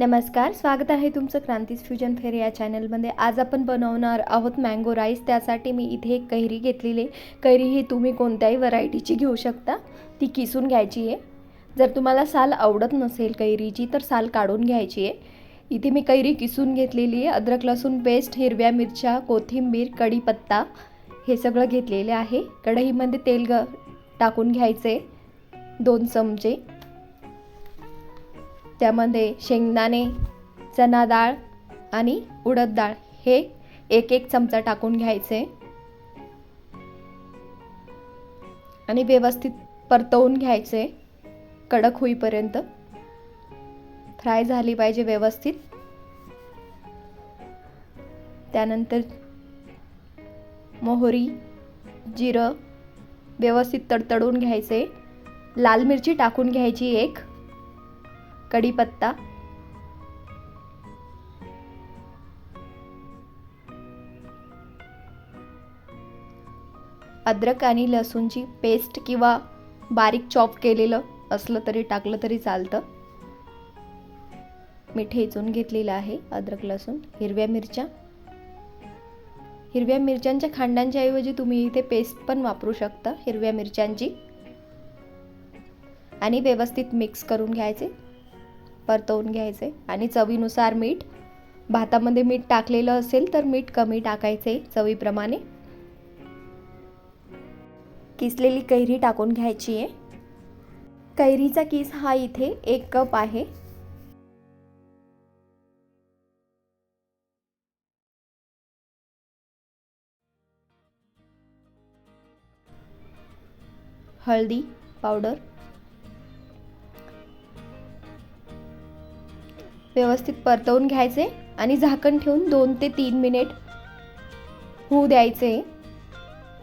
नमस्कार स्वागत आहे तुमचं क्रांतीस फ्युजन फेर या चॅनलमध्ये. आज आपण बनवणार आहोत मँगो राईस त्यासाठी मी इथे एक कैरी घेतलेली आहे. कैरी ही तुम्ही कोणत्याही व्हरायटीची घेऊ शकता. ती किसून घ्यायची आहे. जर तुम्हाला साल आवडत नसेल कैरीची तर साल काढून घ्यायची आहे. इथे मी कैरी किसून घेतलेली आहे. अद्रक लसूण पेस्ट हिरव्या मिरच्या कोथिंबीर कढीपत्ता हे सगळं घेतलेले आहे. कढईमध्ये तेल ग टाकून घ्यायचे दोन चमचे. त्यामध्ये शेंगदाणे चना डाळ आणि उडद डाळ हे एक एक चमचा टाकून घ्यायचे. आणि व्यवस्थित परतवून घ्यायचे. कडक होईपर्यंत. फ्राय झाली पाहिजे व्यवस्थित. त्यानंतर मोहरी जिरं व्यवस्थित तडतडून घ्यायचे. लाल मिरची टाकून घ्यायची एक. कढीपत्ता. अद्रक आणि लसूणची पेस्ट किंवा बारीक चॉप केलेलं असलं तरी टाकलं तरी चालतं. मी ठेचून घेतलेलं आहे अद्रक लसूण हिरव्या मिरच्या. हिरव्या मिरच्यांच्या खांडांच्या ऐवजी तुम्ही इथे पेस्ट पण वापरू शकता हिरव्या मिरच्यांची. आणि व्यवस्थित मिक्स करून घ्यायचे. परतवून घ्यायचे आणि चवीनुसार मीठ भातामध्ये मीठ टाकलेलं असेल तर मीठ कमी टाकायचे चवीप्रमाणे. किसलेली कैरी टाकून घ्यायची आहे. कैरीचा किस हा इथे एक कप आहे. हळदी पावडर व्यवस्थित परतवून घ्यायचे आणि झाकण ठेवून दोन ते तीन मिनिट होऊ द्यायचे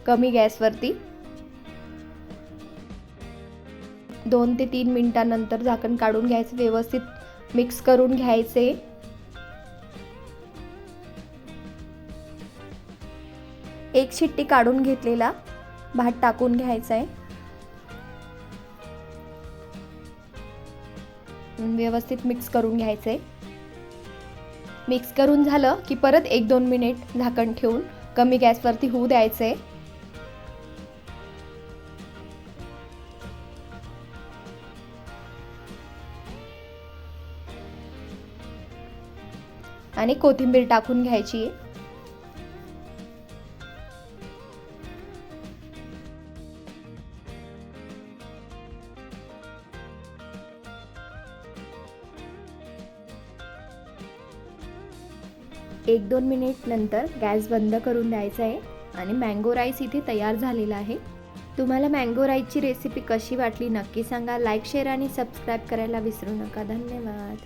कमी गॅसवरती. दोन ते तीन मिनटानंतर झाकण काढून घ्यायचे व्यवस्थित मिक्स करून घ्यायचे. एक शिट्टी काढून घेतलेला भात टाकून घ्यायचा आहे. व्यवस्थित मिक्स करून घ्यायचे. मिक्स करून झालं की परत एक दोन मिनिट झाकण ठेवून कमी गॅसवरती होऊ द्यायचे. आणि कोथिंबीर टाकून घ्यायची. एक दोन मिनिट नंतर गॅस बंद करून द्यायचा आहे आणि मँगो राईस इथे तयार झालेला आहे. तुम्हाला मँगो राईसची रेसिपी कशी वाटली नक्की सांगा. लाईक शेअर आणि सबस्क्राईब करायला विसरू नका. धन्यवाद.